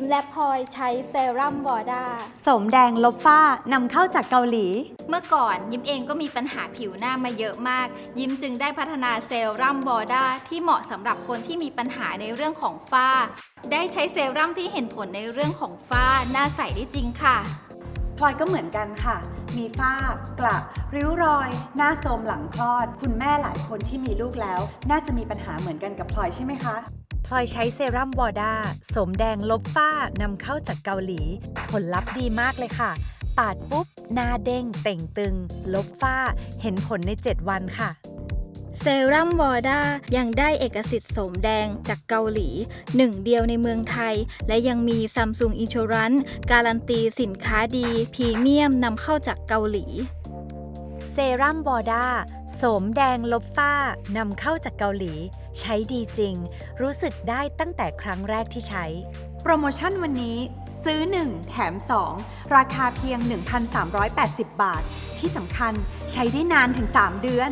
มและพลอยใช้เซรั่มวอร์ดาสมแดงลบฝ้านำเข้าจากเกาหลี เมื่อก่อนยิ้มเองก็มีปัญหาผิวหน้ามาเยอะมาก ยิ้มจึงได้พัฒนาเซรั่มวอร์ดาที่เหมาะสำหรับคนที่มีปัญหาในเรื่องของฝ้า ได้ใช้เซรั่มที่เห็นผลในเรื่องของฝ้าหน้าใสได้จริงค่ะพลอยก็เหมือนกันค่ะ มีฝ้ากระริ้วรอย หน้าโทรมหลังคลอด คุณแม่หลายคนที่มีลูกแล้ว น่าจะมีปัญหาเหมือนกันกับพลอยใช่ไหมคะ พลอยใช้เซรั่มวอร์ดาสมแดงลบฝ้านำเข้าจากเกาหลี ผลลัพธ์ดีมากเลยค่ะ ปาดปุ๊บ หน้าเด้งเต่งตึง ลบฝ้า เห็นผลใน 7 วันค่ะเซรั่มวอร์ดายังได้เอกสิทธิ์สมแดงจากเกาหลี หนึ่งเดียวในเมืองไทย และยังมี Samsung Insurance การันตีสินค้าดีพรีเมียมนำเข้าจากเกาหลี เซรั่มบอด้าโสมแดงลบฝ้านำเข้าจากเกาหลี ใช้ดีจริง รู้สึกได้ตั้งแต่ครั้งแรกที่ใช้ โปรโมชั่นวันนี้ซื้อ 1 แถม 2 ราคาเพียง 1,380 บาท ที่สำคัญใช้ได้นานถึง 3 เดือน